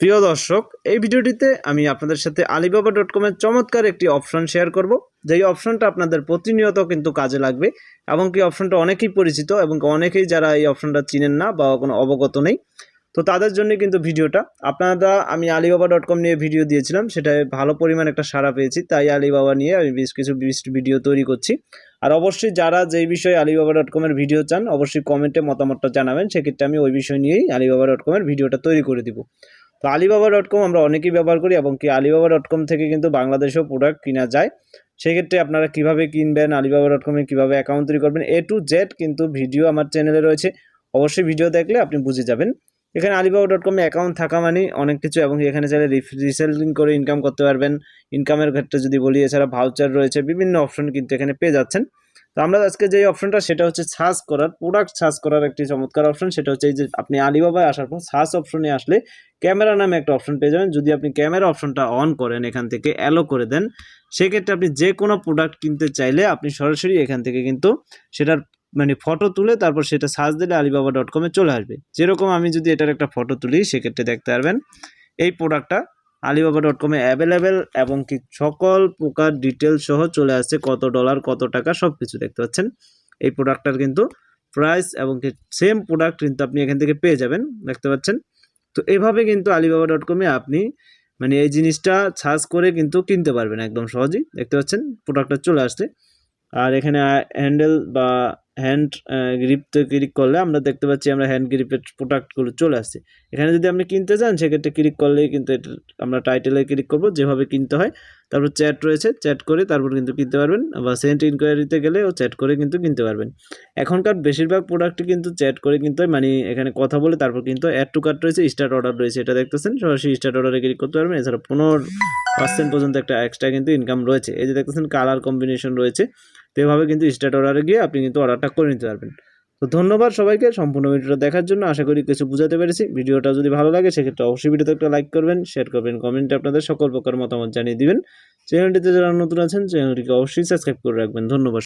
প্রিয় দর্শক, এই ভিডিওটিতে আমি আপনাদের সাথে আলিবাবা ডট কমের চমৎকার একটি অপশন শেয়ার করব। যেই অপশনটা আপনাদের প্রতিনিয়ত কিন্তু কাজে লাগবে এবং কি অপশনটা অনেকেই পরিচিত এবং অনেকেই যারা এই অপশনটা চিনেন না বা কোনো অবগত নেই। তো তাদের জন্য কিন্তু ভিডিওটা। আপনারা, আমি আলিবাবা ডট কম নিয়ে ভিডিও দিয়েছিলাম সেটা ভালো পরিমাণ একটা সাড়া পেয়েছি, তাই আলিবাবা নিয়ে আমি বেশ কিছু ভিডিও তৈরি করছি। আর অবশ্যই যারা যেই বিষয়ে আলিবাবা ডট কমের ভিডিও চান, অবশ্যই কমেন্টে মতামতটা জানাবেন। সেক্ষেত্রে আমি ওই বিষয় নিয়েই আলিবাবা ডট কমের ভিডিওটা তৈরি করে দিব। তো আলিবাবা ডট কম আমরা অনেকেই ব্যবহার করি এবং কি আলিবাবা ডট কম থেকে কিন্তু বাংলাদেশেও প্রোডাক্ট কেনা যায়। সেক্ষেত্রে আপনারা কীভাবে কিনবেন, আলিবাবা ডট কমে কীভাবে অ্যাকাউন্ট তৈরি করবেন এ টু জেড কিন্তু ভিডিও আমার চ্যানেলে রয়েছে। অবশ্যই ভিডিও দেখলে আপনি বুঝে যাবেন। এখানে আলিবাবা ডট কমে অ্যাকাউন্ট থাকা মানে অনেক কিছু এবং এখানে চাইলে রিসেলিং করে ইনকাম করতে পারবেন। ইনকামের ক্ষেত্রে যদি বলি, এছাড়া ভাউচার রয়েছে, বিভিন্ন অপশন কিন্তু এখানে পেয়ে যাচ্ছেন। আমরা আজকে যে অপশনটা সেটা হচ্ছে সার্চ করার প্রোডাক্ট সার্চ করার একটি চমৎকার অপশন সেটা হচ্ছে এই যে আপনি আলিবাবায় আসার পর সার্চ অপশনে আসলে ক্যামেরা নামে একটা অপশন পেয়ে যাবেন। যদি আপনি ক্যামেরা অপশনটা অন করেন, এখান থেকে অ্যালো করে দেন, সেক্ষেত্রে আপনি যে কোনো প্রোডাক্ট কিনতে চাইলে আপনি সরাসরি এখান থেকে কিন্তু সেটার মানে ফটো তুলে তারপর সেটা সার্চ দিলে আলিবাবা ডট কমে চলে আসবে। যেরকম আমি যদি এটার একটা ফটো তুলি, সেক্ষেত্রে দেখতে পারবেন এই প্রোডাক্টটা আলিবাবা ডট কমে অ্যাভেলেবেল এবং কি সকল প্রকার ডিটেলস সহ চলে আসছে কত ডলার কত টাকা সব কিছু দেখতে পাচ্ছেন। এই প্রোডাক্টটার কিন্তু প্রাইস এবং কি সেম প্রোডাক্ট কিন্তু আপনি এখান থেকে পেয়ে যাবেন, দেখতে পাচ্ছেন। তো এভাবে কিন্তু আলিবাবা ডট কমে আপনি মানে এই জিনিসটা সার্চ করে কিন্তু কিনতে পারবেন একদম সহজেই, দেখতে পাচ্ছেন। প্রোডাক্টটা চলে আসছে। আর এখানে হ্যান্ডেল বা হ্যান্ড গ্রিপতে ক্লিক করলে আমরা দেখতে পাচ্ছি আমরা হ্যান্ড গ্রিপের প্রোডাক্টগুলো চলে আসছে। এখানে যদি আপনি কিনতে চান, সেক্ষেত্রে ক্লিক করলেই কিন্তু এটা আমরা টাইটেলে ক্লিক করব, যেভাবে কিনতে হয়। তারপর চ্যাট রয়েছে চ্যাট করে তারপর কিন্তু কিনতে পারবেন, বা সেন্ট ইনকোয়ারিতে গেলেও চ্যাট করে কিন্তু কিনতে পারবেন। এখনকার বেশিরভাগ প্রোডাক্টই কিন্তু চ্যাট করে কিনতে হয় মানে এখানে কথা বলে তারপর কিন্তু অ্যাড টু কার্ট রয়েছে স্টার্ট অর্ডার রয়েছে, এটা দেখতেছেন। সরাসরি স্টার্ট অর্ডারে ক্লিক করতে পারবেন, এছাড়া পনেরো পার্সেন্ট পর্যন্ত একটা এক্সট্রা কিন্তু ইনকাম রয়েছে। এই যে দেখতেছেন কালার কম্বিনেশন রয়েছে। তো এভাবে কিন্তু স্টার্ট অর্ডারে গিয়ে আপনি কিন্তু অর্ডারটা করে নিতে পারবেন। তো ধন্যবাদ সবাইকে সম্পূর্ণ ভিডিওটা দেখার জন্য। আশা করি কিছু বুঝাতে পেরেছি। ভিডিওটা যদি ভালো লাগে, সেক্ষেত্রে অবশ্যই ভিডিওতে একটা লাইক করবেন শেয়ার করবেন কমেন্টে আপনাদের সকল প্রকার মতামত জানিয়ে দিবেন। চ্যানেলটিতে যারা নতুন আছেন, চ্যানেলটিকে অবশ্যই সাবস্ক্রাইব করে রাখবেন। ধন্যবাদ।